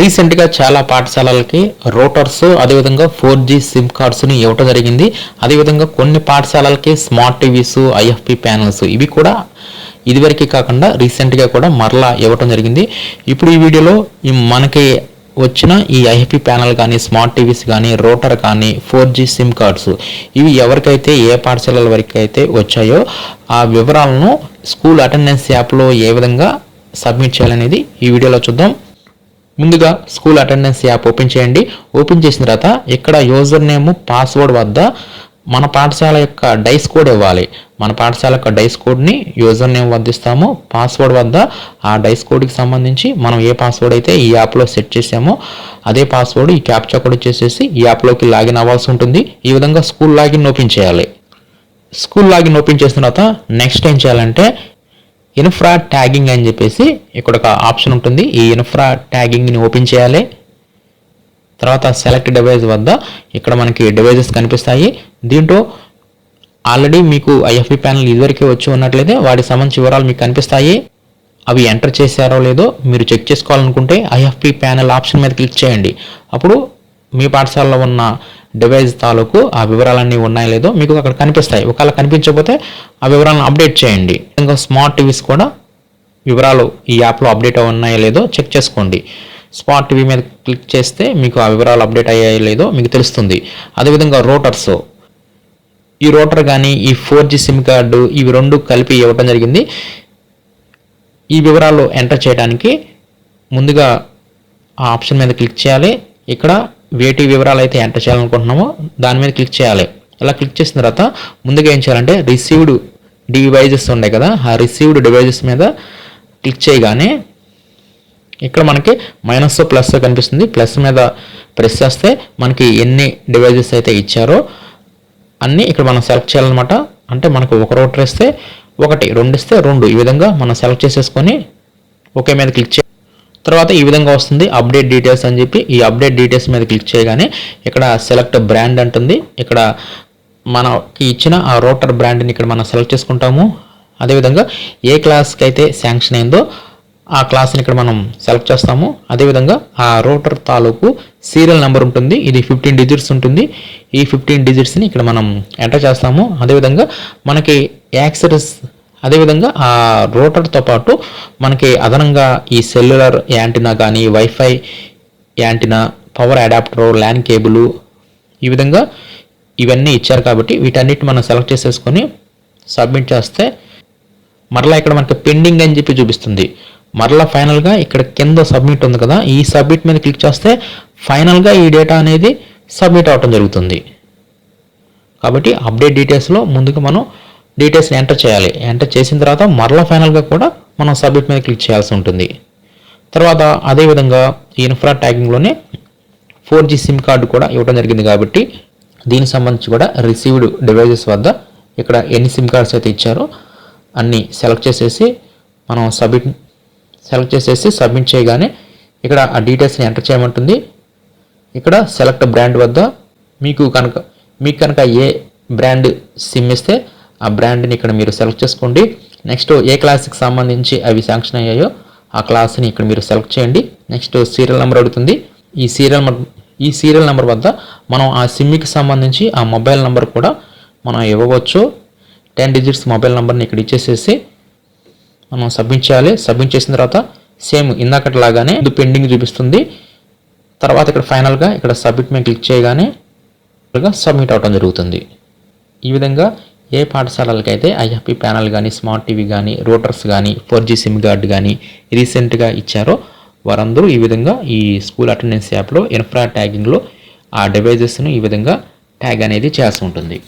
రీసెంట్గా చాలా పాఠశాలలకి రోటర్స్ అదేవిధంగా ఫోర్ జీ సిమ్ కార్డ్స్ని ఇవ్వటం జరిగింది. అదేవిధంగా కొన్ని పాఠశాలలకి స్మార్ట్ టీవీస్ ఐఎఫ్పి ప్యానల్స్ ఇవి కూడా ఇదివరకే కాకుండా రీసెంట్గా కూడా మరలా ఇవ్వటం జరిగింది. ఇప్పుడు ఈ వీడియోలో ఈ మనకి వచ్చిన ఈ ఐఎఫ్పి ప్యానల్ కానీ స్మార్ట్ టీవీస్ కానీ రోటర్ కానీ ఫోర్ జీ సిమ్ కార్డ్స్ ఇవి ఎవరికైతే ఏ పాఠశాలల వరకు అయితే వచ్చాయో ఆ వివరాలను స్కూల్ అటెండెన్స్ యాప్లో ఏ విధంగా సబ్మిట్ చేయాలనేది ఈ వీడియోలో చూద్దాం. ముందుగా స్కూల్ అటెండెన్స్ యాప్ ఓపెన్ చేయండి. ఓపెన్ చేసిన తర్వాత ఇక్కడ యూజర్ నేమ్ పాస్వర్డ్ వద్ద మన పాఠశాల యొక్క డైస్ కోడ్ ఇవ్వాలి. మన పాఠశాల యొక్క డైస్ కోడ్ని యూజర్ నేమ్ వద్దిస్తాము పాస్వర్డ్ వద్ద ఆ డైస్ కోడ్కి సంబంధించి మనం ఏ పాస్వర్డ్ అయితే ఈ యాప్లో సెట్ చేసామో అదే పాస్వర్డ్ ఈ క్యాప్చా కోడ్ వచ్చేసేసి ఈ యాప్లోకి లాగిన్ అవ్వాల్సి ఉంటుంది. ఈ విధంగా స్కూల్ లాగిన్ ఓపెన్ చేయాలి. స్కూల్ లాగిన్ ఓపెన్ చేసిన తర్వాత నెక్స్ట్ ఏం చేయాలంటే ఇన్ఫ్రా ట్యాగింగ్ అని చెప్పేసి ఇక్కడ ఒక ఆప్షన్ ఉంటుంది. ఈ ఇన్ఫ్రా ట్యాగింగ్ని ఓపెన్ చేయాలి. తర్వాత సెలెక్ట్ డివైస్ వద్ద ఇక్కడ మనకి డివైజెస్ కనిపిస్తాయి. దీంట్లో ఆల్రెడీ మీకు ఐఎఫ్బి ప్యానల్ ఇదివరకే వచ్చి ఉన్నట్లయితే వాటి సంబంధించి వివరాలు మీకు కనిపిస్తాయి. అవి ఎంటర్ చేశారో లేదో మీరు చెక్ చేసుకోవాలనుకుంటే ఐఎఫ్పి ప్యానల్ ఆప్షన్ మీద క్లిక్ చేయండి. అప్పుడు మీ పాఠశాలలో ఉన్న డివైస్ తాలూకు ఆ వివరాలన్నీ ఉన్నాయో లేదో మీకు అక్కడ కనిపిస్తాయి. ఒకవేళ కనిపించకపోతే ఆ వివరాలను అప్డేట్ చేయండి. ఇంకా స్మార్ట్ టీవీస్ కూడా వివరాలు ఈ యాప్లో అప్డేట్ ఉన్నాయో లేదో చెక్ చేసుకోండి. స్మార్ట్ టీవీ మీద క్లిక్ చేస్తే మీకు ఆ వివరాలు అప్డేట్ అయ్యాయో లేదో మీకు తెలుస్తుంది. అదేవిధంగా రోటర్స్. ఈ రోటర్ కానీ ఈ ఫోర్ జీ సిమ్ కార్డు ఇవి రెండు కలిపి ఇవ్వడం జరిగింది. ఈ వివరాలు ఎంటర్ చేయడానికి ముందుగా ఆ ఆప్షన్ మీద క్లిక్ చేయాలి. ఇక్కడ వేటి వివరాలు అయితే ఎంటర్ చేయాలనుకుంటున్నామో దాని మీద క్లిక్ చేయాలి. అలా క్లిక్ చేసిన తర్వాత ముందుగా ఏం చేయాలంటే రిసీవ్డ్ డివైజెస్ ఉన్నాయి కదా ఆ రిసీవ్డ్ డివైజెస్ మీద క్లిక్ చేయగానే ఇక్కడ మనకి మైనస్ ప్లస్ కనిపిస్తుంది. ప్లస్ మీద ప్రెస్ చేస్తే మనకి ఎన్ని డివైజెస్ అయితే ఇచ్చారో అన్నీ ఇక్కడ మనం సెలెక్ట్ చేయాలన్నమాట. అంటే మనకు ఒక రోటర్ ఇస్తే ఒకటి రెండు ఇస్తే రెండు. ఈ విధంగా మనం సెలెక్ట్ చేసేసుకొని ఒకే మీద క్లిక్ చేయాలి. తర్వాత ఈ విధంగా వస్తుంది. అప్డేట్ డీటెయిల్స్ అని చెప్పి ఈ అప్డేట్ డీటెయిల్స్ మీద క్లిక్ చేయగానే ఇక్కడ సెలెక్ట్ బ్రాండ్ అంటుంది. ఇక్కడ మనకి ఇచ్చిన ఆ రోటర్ బ్రాండ్ని ఇక్కడ మనం సెలెక్ట్ చేసుకుంటాము. అదేవిధంగా ఏ క్లాస్కి అయితే శాంక్షన్ అయిందో ఆ క్లాస్ని ఇక్కడ మనం సెలెక్ట్ చేస్తాము. అదేవిధంగా ఆ రోటర్ తాలూకు సీరియల్ నెంబర్ ఉంటుంది. ఇది ఫిఫ్టీన్ డిజిట్స్ ఉంటుంది. ఈ ఫిఫ్టీన్ డిజిట్స్ని ఇక్కడ మనం ఎంటర్ చేస్తాము. అదేవిధంగా మనకి యాక్సెస్ అదేవిధంగా ఆ రోటర్తో పాటు మనకి అదనంగా ఈ సెల్యులర్ యాంటినా కానీ WiFi antenna power adapter LAN cable ఈ విధంగా ఇవన్నీ ఇచ్చారు కాబట్టి వీటన్నిటి మనం సెలెక్ట్ చేసేసుకొని సబ్మిట్ చేస్తే మరలా ఇక్కడ మనకి పెండింగ్ అని చెప్పి చూపిస్తుంది. మరలా ఫైనల్గా ఇక్కడ కింద సబ్మిట్ ఉంది కదా ఈ సబ్మిట్ మీద క్లిక్ చేస్తే ఫైనల్గా ఈ డేటా అనేది సబ్మిట్ అవటం జరుగుతుంది. కాబట్టి అప్డేట్ డీటెయిల్స్లో ముందుగా మనం డీటెయిల్స్ని ఎంటర్ చేయాలి. ఎంటర్ చేసిన తర్వాత మరలా ఫైనల్గా కూడా మనం సబ్మిట్ మీద క్లిక్ చేయాల్సి ఉంటుంది. తర్వాత అదేవిధంగా ఇన్ఫ్రా ట్యాగింగ్లోనే ఫోర్ జీ సిమ్ కార్డు కూడా ఇవ్వడం జరిగింది కాబట్టి దీనికి సంబంధించి కూడా రిసీవ్డ్ డివైజెస్ వద్ద ఇక్కడ ఎన్ని సిమ్ కార్డ్స్ అయితే ఇచ్చారో అన్నీ సెలెక్ట్ చేసేసి మనం సబ్మిట్ సెలెక్ట్ చేసేసి సబ్మిట్ చేయగానే ఇక్కడ ఆ డీటెయిల్స్ని ఎంటర్ చేయమంటుంది. ఇక్కడ సెలెక్ట్ బ్రాండ్ వద్ద మీకు కనుక మీకు కనుక ఏ బ్రాండ్ సిమ్ ఇస్తే ఆ బ్రాండ్ని ఇక్కడ మీరు సెలెక్ట్ చేసుకోండి. నెక్స్ట్ ఏ క్లాస్కి సంబంధించి అవి శాంక్షన్ అయ్యాయో ఆ క్లాస్ని ఇక్కడ మీరు సెలెక్ట్ చేయండి. నెక్స్ట్ సీరియల్ నెంబర్ అడుగుతుంది. ఈ సీరియల్ ఈ సీరియల్ నెంబర్ వద్ద మనం ఆ సిమ్కి సంబంధించి ఆ మొబైల్ నెంబర్ కూడా మనం ఇవ్వవచ్చు. టెన్ డిజిట్స్ మొబైల్ నెంబర్ని ఇక్కడ ఇచ్చేసేసి మనం సబ్మిట్ చేయాలి. సబ్మిట్ చేసిన తర్వాత సేమ్ ఇందాకటి లాగానే ఇది పెండింగ్ చూపిస్తుంది. తర్వాత ఇక్కడ ఫైనల్గా ఇక్కడ సబ్మిట్ మీద క్లిక్ చేయగానే సబ్మిట్ అవడం జరుగుతుంది. ఈ విధంగా ఏ పాఠశాలలకైతే ఐఎఫ్పి ప్యానల్ కానీ స్మార్ట్ టీవీ కానీ రోటర్స్ కానీ ఫోర్ జీ సిమ్ కార్డ్ కానీ రీసెంట్గా ఇచ్చారో వారందరూ ఈ విధంగా ఈ స్కూల్ అటెండెన్స్ యాప్లో ఇన్ఫ్రా ట్యాగింగ్లో ఆ డివైజెస్ను ఈ విధంగా ట్యాగ్ అనేది చేస్తూ ఉంటుంది.